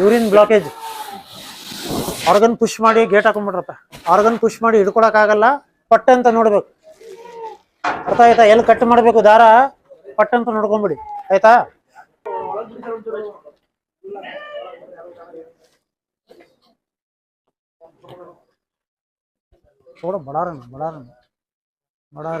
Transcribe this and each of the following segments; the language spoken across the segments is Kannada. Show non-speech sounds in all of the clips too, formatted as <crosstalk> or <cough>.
ಯೂರಿನ್ ಬ್ಲಾಕೇಜ್ ಆರ್ಗನ್ ಪುಷ್ ಮಾಡಿ ಗೇಟ್ ಹಾಕೊಂಡ್ಬಿಟ್ರಪ್ಪ. ಆರ್ಗನ್ ಪುಷ್ ಮಾಡಿ ಹಿಡ್ಕೊಳಕ್ಕಾಗಲ್ಲ ಪಟ್ಟ ಅಂತ ನೋಡ್ಬೇಕು. ಅರ್ಥ ಆಯ್ತಾ? ಎಲ್ಲಿ ಕಟ್ ಮಾಡಬೇಕು ದಾರ? ಪಟ್ಟ ಅಂತ ನೋಡ್ಕೊಂಬಿಡಿ. ಆಯ್ತಾ? ಬಡಾರ ಬಡಾರ ಬಡಾರ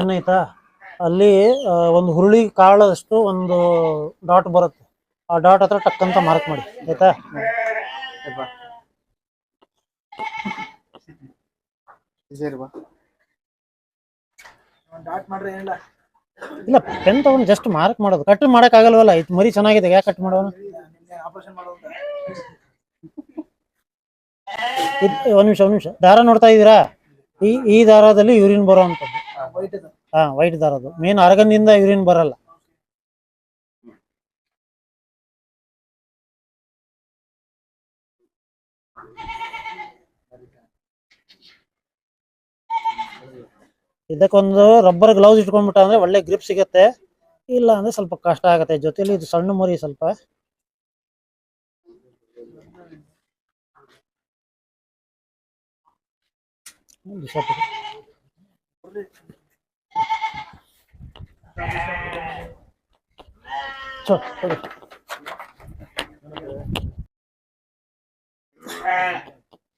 ಏನಾಯ್ತಾ ಅಲ್ಲಿ ಒಂದು ಹುರುಳಿ ಕಾಳದಷ್ಟು ಒಂದು ಡಾಟ್ ಬರುತ್ತೆ. ಆ ಡಾಟ್ ಹತ್ರ ಟಕ್ ಅಂತ ಮಾರ್ಕ್ ಮಾಡಿ. ಆಯ್ತಾ? ಡಾಟ್ ಮಾಡ್ರಿ ಏನಿಲ್ಲ. ಇಲ್ಲ ಪೆನ್ ತಗೊಂಡು ಜಸ್ಟ್ ಮಾರ್ಕ್ ಮಾಡೋದು. ಕಟ್ ಮಾಡಕ್ ಆಗಲ್ವಲ್ಲ ಇದು ಮರಿ ಚೆನ್ನಾಗಿದೆ. ಯಾಕೆ ಕಟ್ ಮಾಡೋಣ ಒಂದ್ ನಿಮಿಷ ಒಂದ್ ನಿಮಿಷ. ದಾರ ನೋಡ್ತಾ ಇದೀರಾ ಈ ಈ ದಾರದಲ್ಲಿ ಯೂರಿನ್ ಬರೋ ಇದು ಹಾ ವೈಟ್ ದಾರದು ಮೇನ್ ಆರ್ಗನ್ನಿಂದ ಯೂರಿನ್ ಬರಲ್ಲ. ಇದಕ್ಕೊಂದು ರಬ್ಬರ್ ಗ್ಲೌಸ್ ಇಟ್ಕೊಂಡ್ಬಿಟ್ಟ ಅಂದ್ರೆ ಒಳ್ಳೆ ಗ್ರಿಪ್ ಸಿಗತ್ತೆ. ಇಲ್ಲ ಅಂದ್ರೆ ಸ್ವಲ್ಪ ಕಷ್ಟ ಆಗತ್ತೆ. ಜೊತೆಲಿ ಇದು ಸಣ್ಣ ಮರಿ ಸ್ವಲ್ಪ ಸ್ವಲ್ಪ.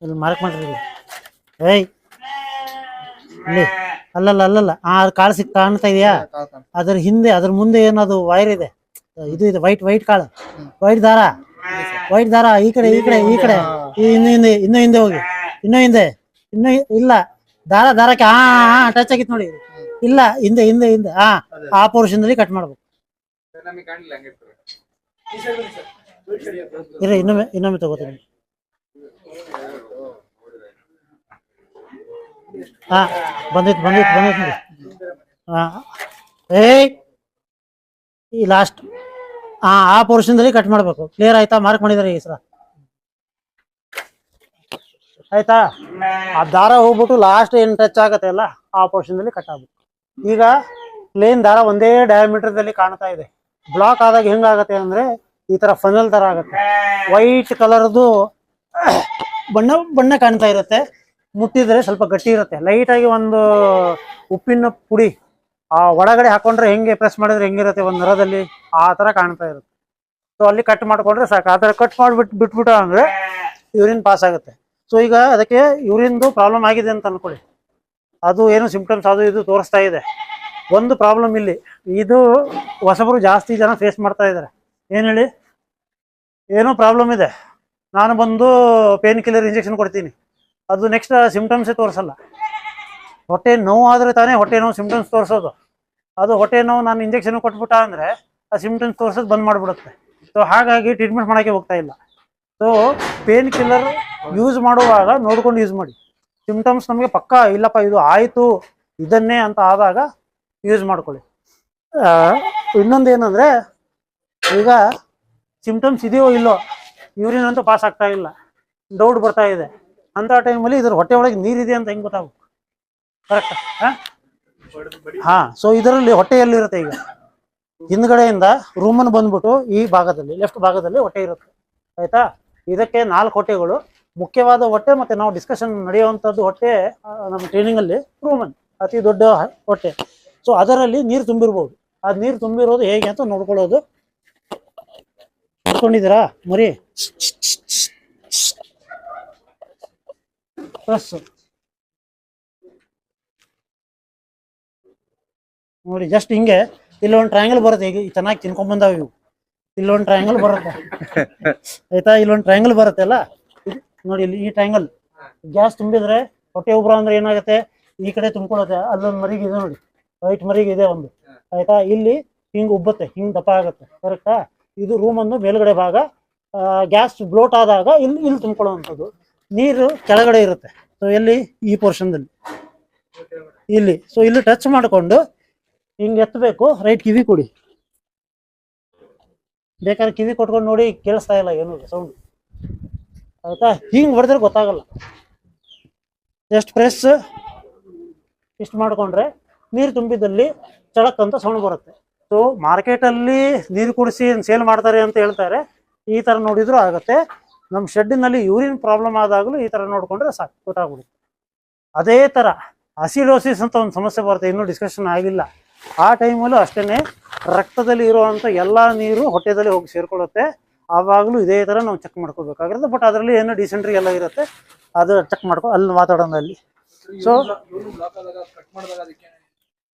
ಇಲ್ಲಿ ಮಾರ್ಕ್ ಮಾಡ್ರಿ. ಏಯ್ ಇಲ್ಲಿ. ಅಲ್ಲಲ್ಲ ಅಲ್ಲಲ್ಲ. ಆ ಕಾಳು ಸಿಕ್ ಕಾಣ್ತಾ ಇದೆಯಾ? ಅದ್ರ ಹಿಂದೆ ಅದ್ರ ಮುಂದೆ ಏನದು ವೈರ್ ಇದೆ? ಇದು ಇದೆ ವೈಟ್ ವೈಟ್ ಕಾಳು. ವೈಟ್ ದಾರ? ವೈಟ್ ದಾರ? ಈ ಕಡೆ ಈ ಕಡೆ ಈ ಕಡೆ. ಇನ್ನು ಹಿಂದೆ ಇನ್ನು ಹಿಂದೆ ಹೋಗಿ. ಇನ್ನು ಹಿಂದೆ. ಇನ್ನು ಇಲ್ಲ. ದಾರ ದಾರಕ್ಕೆ ಹಾ ಹಾ ಟಚ್ ಆಗಿತ್ತು ನೋಡಿ. ಇಲ್ಲ ಹಿಂದೆ ಹಿಂದೆ ಹಿಂದೆ. ಹಾ ಆ ಪೋರ್ಷನ್ದಲ್ಲಿ ಕಟ್ ಮಾಡ್ಬೇಕು. ಇರ ಇನ್ನೊಮ್ಮೆ ಇನ್ನೊಮ್ಮೆ ತಗೋತೀನಿ. ಹಾ ಬಂದಿತ್ತು ಬಂದಿತ್ತು ಬಂದಿತ್ತು ನೋಡಿ ಹಾ ಏ ಈ ಲಾಸ್ಟ್ ಹಾ ಆ ಪೋರ್ಷನ್ದಲ್ಲಿ ಕಟ್ ಮಾಡಬೇಕು. ಕ್ಲಿಯರ್ ಆಯ್ತಾ? ಮಾರ್ಕ್ ಮಾಡಿದಾರೆ ಈ ಸರ ಆಯ್ತಾ? ಆ ದಾರ ಹೋಗ್ಬಿಟ್ಟು ಲಾಸ್ಟ್ ಏನ್ ಟಚ್ ಆಗತ್ತೆ ಅಲ್ಲ ಆ ಪೋರ್ಷನ್ದಲ್ಲಿ ಕಟ್ ಆಗ್ಬೇಕು. ಈಗ ಪ್ಲೇನ್ ದಾರ ಒಂದೇ ಡಯಾಮೀಟರ್ ದಲ್ಲಿ ಕಾಣ್ತಾ ಇದೆ. ಬ್ಲಾಕ್ ಆದಾಗ ಹೆಂಗಾಗತ್ತೆ ಅಂದ್ರೆ ಈ ತರ ಫನಲ್ ತರ ಆಗತ್ತೆ. ವೈಟ್ ಕಲರ್ದು ಬಣ್ಣ ಬಣ್ಣ ಕಾಣ್ತಾ ಇರುತ್ತೆ. ಮುಟ್ಟಿದ್ರೆ ಸ್ವಲ್ಪ ಗಟ್ಟಿ ಇರುತ್ತೆ. ಲೈಟ್ ಆಗಿ ಒಂದು ಉಪ್ಪಿನ ಪುಡಿ ಆ ಒಳಗಡೆ ಹಾಕೊಂಡ್ರೆ ಹೆಂಗೆ ಪ್ರೆಸ್ ಮಾಡಿದ್ರೆ ಹೆಂಗಿರುತ್ತೆ ಒಂದು ನರದಲ್ಲಿ ಆ ತರ ಕಾಣ್ತಾ ಇರುತ್ತೆ. ಸೊ ಅಲ್ಲಿ ಕಟ್ ಮಾಡ್ಕೊಂಡ್ರೆ ಸಾಕು. ಆ ಥರ ಕಟ್ ಮಾಡ್ಬಿಟ್ಟು ಬಿಟ್ಬಿಟ್ಟು ಅಂದ್ರೆ ಯೂರಿನ್ ಪಾಸ್ ಆಗುತ್ತೆ. ಸೊ ಈಗ ಅದಕ್ಕೆ ಯೂರಿನ್ದು ಪ್ರಾಬ್ಲಮ್ ಆಗಿದೆ ಅಂತ ಅನ್ಕೊಳ್ಳಿ. ಅದು ಏನು ಸಿಂಪ್ಟಮ್ಸ್ ಅದು ಇದು ತೋರಿಸ್ತಾ ಇದೆ. ಒಂದು ಪ್ರಾಬ್ಲಮ್ ಇಲ್ಲಿ. ಇದು ಹೊಸಬರು ಜಾಸ್ತಿ ಜನ ಫೇಸ್ ಮಾಡ್ತಾ ಇದ್ದಾರೆ. ಏನು ಹೇಳಿ? ಏನೋ ಪ್ರಾಬ್ಲಮ್ ಇದೆ. ನಾನು ಬಂದು ಪೇನ್ ಕಿಲ್ಲರ್ ಇಂಜೆಕ್ಷನ್ ಕೊಡ್ತೀನಿ. ಅದು ನೆಕ್ಸ್ಟ್ ಸಿಂಪ್ಟಮ್ಸೇ ತೋರಿಸಲ್ಲ. ಹೊಟ್ಟೆ ನೋವು ಆದರೆ ತಾನೇ ಹೊಟ್ಟೆ ನೋವು ಸಿಂಪ್ಟಮ್ಸ್ ತೋರಿಸೋದು. ಅದು ಹೊಟ್ಟೆ ನೋವು ನಾನು ಇಂಜೆಕ್ಷನ್ ಕೊಟ್ಬಿಟ್ಟ ಅಂದರೆ ಆ ಸಿಂಪ್ಟಮ್ಸ್ ತೋರಿಸೋದು ಬಂದ್ ಮಾಡಿಬಿಡುತ್ತೆ. ಸೊ ಹಾಗಾಗಿ ಟ್ರೀಟ್ಮೆಂಟ್ ಮಾಡೋಕ್ಕೆ ಹೋಗ್ತಾ ಇಲ್ಲ. ಸೊ ಪೇನ್ ಕಿಲ್ಲರ್ ಯೂಸ್ ಮಾಡುವಾಗ ನೋಡ್ಕೊಂಡು ಯೂಸ್ ಮಾಡಿ. ಸಿಂಪ್ಟಮ್ಸ್ ನಮಗೆ ಪಕ್ಕ ಇಲ್ಲಪ್ಪ, ಇದು ಆಯಿತು, ಇದನ್ನೇ ಅಂತ ಆದಾಗ ಯೂಸ್ ಮಾಡ್ಕೊಳ್ಳಿ. ಇನ್ನೊಂದು ಏನಂದರೆ, ಈಗ ಸಿಮ್ಟಮ್ಸ್ ಇದೆಯೋ ಇಲ್ಲೋ ಯೂರಿನ್ ಅಂತೂ ಪಾಸ್ ಆಗ್ತಾ ಇಲ್ಲ. ಡೌಟ್ ಬರ್ತಾ ಇದೆ. ಅಂಥ ಟೈಮಲ್ಲಿ ಇದ್ರ ಹೊಟ್ಟೆ ಒಳಗೆ ನೀರಿದೆ ಅಂತ ಹೆಂಗೆ ಗೊತ್ತಾಗಬೇಕು ಕರೆಕ್ಟ್ ಹಾಂ ಸೊ ಇದರಲ್ಲಿ ಹೊಟ್ಟೆಯಲ್ಲಿರುತ್ತೆ ಈಗ? ಹಿಂದ್ಗಡೆಯಿಂದ ರೂಮನ್ನು ಬಂದ್ಬಿಟ್ಟು ಈ ಭಾಗದಲ್ಲಿ ಲೆಫ್ಟ್ ಭಾಗದಲ್ಲಿ ಹೊಟ್ಟೆ ಇರುತ್ತೆ. ಆಯ್ತಾ? ಇದಕ್ಕೆ ನಾಲ್ಕು ಹೊಟ್ಟೆಗಳು. ಮುಖ್ಯವಾದ ಹೊಟ್ಟೆ ಮತ್ತೆ ನಾವು ಡಿಸ್ಕಷನ್ ನಡೆಯುವಂತದ್ದು ಹೊಟ್ಟೆ ನಮ್ಮ ಟ್ರೈನಿಂಗ್ ಅಲ್ಲಿ ರೂಮನ್ ಅತಿ ದೊಡ್ಡ ಹೊಟ್ಟೆ. ಸೊ ಅದರಲ್ಲಿ ನೀರು ತುಂಬಿರ್ಬೋದು. ಆ ನೀರು ತುಂಬಿರೋದು ಹೇಗೆ ಅಂತ ನೋಡ್ಕೊಳ್ಳೋದು. ನೋಡ್ಕೊಂಡಿದ್ದೀರಾ? ಮರಿ. ಪ್ಲಸ್ ನೋಡಿ ಜಸ್ಟ್ ಹಿಂಗೆ. ಇಲ್ಲೊಂದು ಟ್ರಯಾಂಗಲ್ ಬರುತ್ತೆ. ಈಗ ಚೆನ್ನಾಗಿ ತಿನ್ಕೊಂಡ್ ಬಂದಾವ ಇವು. ಇಲ್ಲೊಂದು ಟ್ರಯಾಂಗಲ್ ಬರುತ್ತೆ. <laughs> ಆಯ್ತಾ? ಇಲ್ಲೊಂದು ಟ್ರಯಾಂಗಲ್ ಬರುತ್ತೆ ಅಲ್ಲ? ನೋಡಿ ಇಲ್ಲಿ ಈ ಟ್ರಯಾಂಗಲ್ ಗ್ಯಾಸ್ ತುಂಬಿದ್ರೆ ಹೊಟ್ಟೆ ಉಬ್ರ ಅಂದ್ರೆ ಏನಾಗುತ್ತೆ? ಈ ಕಡೆ ತುಂಬಿಕೊಳ್ಳುತ್ತೆ ಅಲ್ಲೊಂದು ಮರಿಗೆ ಇದೆ ನೋಡಿ. ವೈಟ್ ಮರಿಗೆ ಇದೆ ಒಂದು. ಆಯ್ತಾ? ಇಲ್ಲಿ ಹಿಂಗ್ ಉಬ್ಬತ್ತೆ. ಹಿಂಗ್ ದಪ್ಪ ಆಗುತ್ತೆ. ಕರೆಕ್ಟಾ ಇದು ರೂಮ್ ಅನ್ನು ಮೇಲ್ಗಡೆ ಭಾಗ ಗ್ಯಾಸ್ ಬ್ಲೋಟ್ ಆದಾಗ ಇಲ್ಲಿ ಇಲ್ಲಿ ತುಂಬಿಕೊಳ್ಳುವಂಥದ್ದು. ನೀರು ಕೆಳಗಡೆ ಇರುತ್ತೆ. ಸೊ ಎಲ್ಲಿ? ಈ ಪೋರ್ಷನ್ದಲ್ಲಿ ಇಲ್ಲಿ. ಸೊ ಇಲ್ಲಿ ಟಚ್ ಮಾಡಿಕೊಂಡು ಹಿಂಗ್ ಎತ್ತಬೇಕು. ರೈಟ್ ಕಿವಿ ಕೊಡಿ. ಬೇಕಾದ್ರೆ ಕಿವಿ ಕೊಟ್ಕೊಂಡು ನೋಡಿ ಕೇಳಿಸ್ತಾ ಇಲ್ಲ ಏನು ಸೌಂಡ್ ಆಯ್ತಾ ಹಿಂಗೆ ಹೊಡೆದ್ರೆ ಗೊತ್ತಾಗಲ್ಲ. ಎಷ್ಟು ಪ್ರೆಸ್ ಇಷ್ಟು ಮಾಡಿಕೊಂಡ್ರೆ ನೀರು ತುಂಬಿದಲ್ಲಿ ಚಳಕ್ಕಂತ ಸೌಂಡ್ ಬರುತ್ತೆ. ಸೊ ಮಾರ್ಕೆಟಲ್ಲಿ ನೀರು ಕುಡಿಸಿ ಸೇಲ್ ಮಾಡ್ತಾರೆ ಅಂತ ಹೇಳ್ತಾರೆ, ಈ ಥರ ನೋಡಿದ್ರು ಆಗುತ್ತೆ. ನಮ್ಮ ಶೆಡ್ಡಿನಲ್ಲಿ ಯೂರಿನ್ ಪ್ರಾಬ್ಲಮ್ ಆದಾಗಲೂ ಈ ಥರ ನೋಡಿಕೊಂಡ್ರೆ ಸಾಕು, ಗೊತ್ತಾಗ್ಬಿಡುತ್ತೆ. ಅದೇ ಥರ ಅಸಿಡೋಸಿಸ್ ಅಂತ ಒಂದು ಸಮಸ್ಯೆ ಬರುತ್ತೆ, ಇನ್ನೂ ಡಿಸ್ಕಷನ್ ಆಗಿಲ್ಲ. ಆ ಟೈಮಲ್ಲೂ ಅಷ್ಟೇ ರಕ್ತದಲ್ಲಿ ಇರುವಂಥ ಎಲ್ಲ ನೀರು ಹೊಟ್ಟೆದಲ್ಲಿ ಹೋಗಿ ಸೇರ್ಕೊಳ್ಳುತ್ತೆ. ಆವಾಗಲೂ ಇದೇ ಥರ ನಾವು ಚೆಕ್ ಮಾಡ್ಕೋಬೇಕಾಗಿರುತ್ತೆ. ಬಟ್ ಅದರಲ್ಲಿ ಏನೋ ಡಿಸೆಂಟ್ರಿ ಎಲ್ಲ ಇರುತ್ತೆ. ಅದು ಚೆಕ್ ಮಾಡ್ಕೊ ಅಲ್ಲಿ ಮಾತಾಡೋಣ ಅಲ್ಲಿ. ಅದಕ್ಕೆ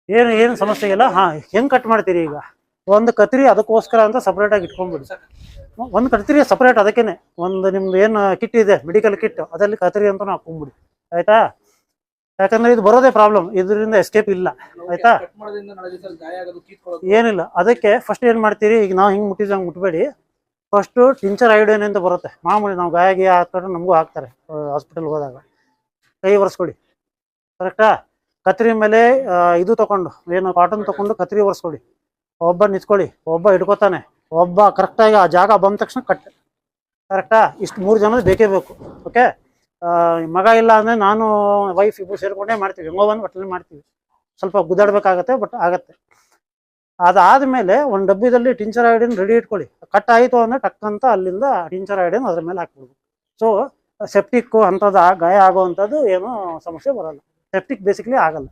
ಏನು ಏನು ಸಮಸ್ಯೆ ಇಲ್ಲ. ಹಾಂ ಹೆಂಗೆ ಕಟ್ ಮಾಡ್ತೀರಿ ಈಗ? ಒಂದು ಕತ್ರಿ ಅದಕ್ಕೋಸ್ಕರ ಅಂತ ಸಪ್ರೇಟಾಗಿ ಇಟ್ಕೊಂಡ್ಬಿಡಿ. ಒಂದು ಕತ್ರಿ ಸಪ್ರೇಟ್ ಅದಕ್ಕೇನೆ. ಒಂದು ನಿಮ್ದು ಏನು ಕಿಟ್ ಇದೆ ಮೆಡಿಕಲ್ ಕಿಟ್ ಅದರಲ್ಲಿ ಕತ್ರಿ ಅಂತ ಹಾಕೊಂಡ್ಬಿಡಿ ಆಯಿತಾ? ಯಾಕಂದ್ರೆ ಇದು ಬರೋದೇ ಪ್ರಾಬ್ಲಮ್ ಇದರಿಂದ ಎಸ್ಕೇಪ್ ಇಲ್ಲ. ಆಯ್ತಾ? ಏನಿಲ್ಲ. ಅದಕ್ಕೆ ಫಸ್ಟ್ ಏನು ಮಾಡ್ತೀರಿ? ಈಗ ನಾವು ಹಿಂಗೆ ಮುಟ್ಟಿದಂಗೆ ಮುಟ್ಬೇಡಿ. ಫಸ್ಟು ಟಿಂಚರ್ ಐಡೋನ್ ಅಂತ ಬರುತ್ತೆ. ಮಾಮೂಲಿ ನಾವು ಗಾಯ ಗಿಯ ಹಾಕ್ತಾರೆ ನಮಗೂ ಹಾಕ್ತಾರೆ ಹಾಸ್ಪಿಟಲ್ಗೆ ಹೋದಾಗ. ಕೈ ಒರೆಸ್ಕೊಡಿ ಕರೆಕ್ಟಾ ಕತ್ರಿ ಮೇಲೆ ಇದು ತಗೊಂಡು ಏನು ಕಾಟನ್ ತೊಗೊಂಡು ಕತ್ರಿ ಒರೆಸ್ಕೊಡಿ ಒಬ್ಬ ನಿಂತ್ಕೊಳ್ಳಿ, ಒಬ್ಬ ಹಿಡ್ಕೊತಾನೆ. ಒಬ್ಬ ಕರೆಕ್ಟಾಗಿ ಆ ಜಾಗ ಬಂದ ತಕ್ಷಣ ಕಟ್ ಕರೆಕ್ಟಾ ಇಷ್ಟು ಮೂರು ಜನ ಬೇಕೇ ಬೇಕು ಓಕೆ ಮಗ ಇಲ್ಲ ಅಂದರೆ ನಾನು ವೈಫ್ ಇಬ್ಬರು ಸೇರಿಕೊಂಡೇ ಮಾಡ್ತೀವಿ. ಹೆಂಗೋ ಬಂದು ಒಟ್ಟಲ್ಲಿ ಮಾಡ್ತೀವಿ. ಸ್ವಲ್ಪ ಗುದ್ದಾಡಬೇಕಾಗತ್ತೆ ಬಟ್ ಆಗತ್ತೆ. ಅದಾದ್ಮೇಲೆ ಒಂದು ಡಬ್ಬಿದಲ್ಲಿ ಟಿಂಚರ್ ಐಡಿನ್ ರೆಡಿ ಇಟ್ಕೊಳ್ಳಿ. ಕಟ್ ಆಯಿತು ಅಂದರೆ ಟಕ್ ಅಂತ ಅಲ್ಲಿಂದ ಟಿಂಚರ್ ಐಡಿನ್ ಅದ್ರ ಮೇಲೆ ಹಾಕ್ಬಿಡ್ಬೇಕು. ಸೊ ಸೆಪ್ಟಿಕ್ ಅಂಥದ್ದು ಗಾಯ ಆಗುವಂಥದ್ದು ಏನೂ ಸಮಸ್ಯೆ ಬರಲ್ಲ. ಸೆಪ್ಟಿಕ್ ಬೇಸಿಕ್ಲಿ ಆಗಲ್ಲ.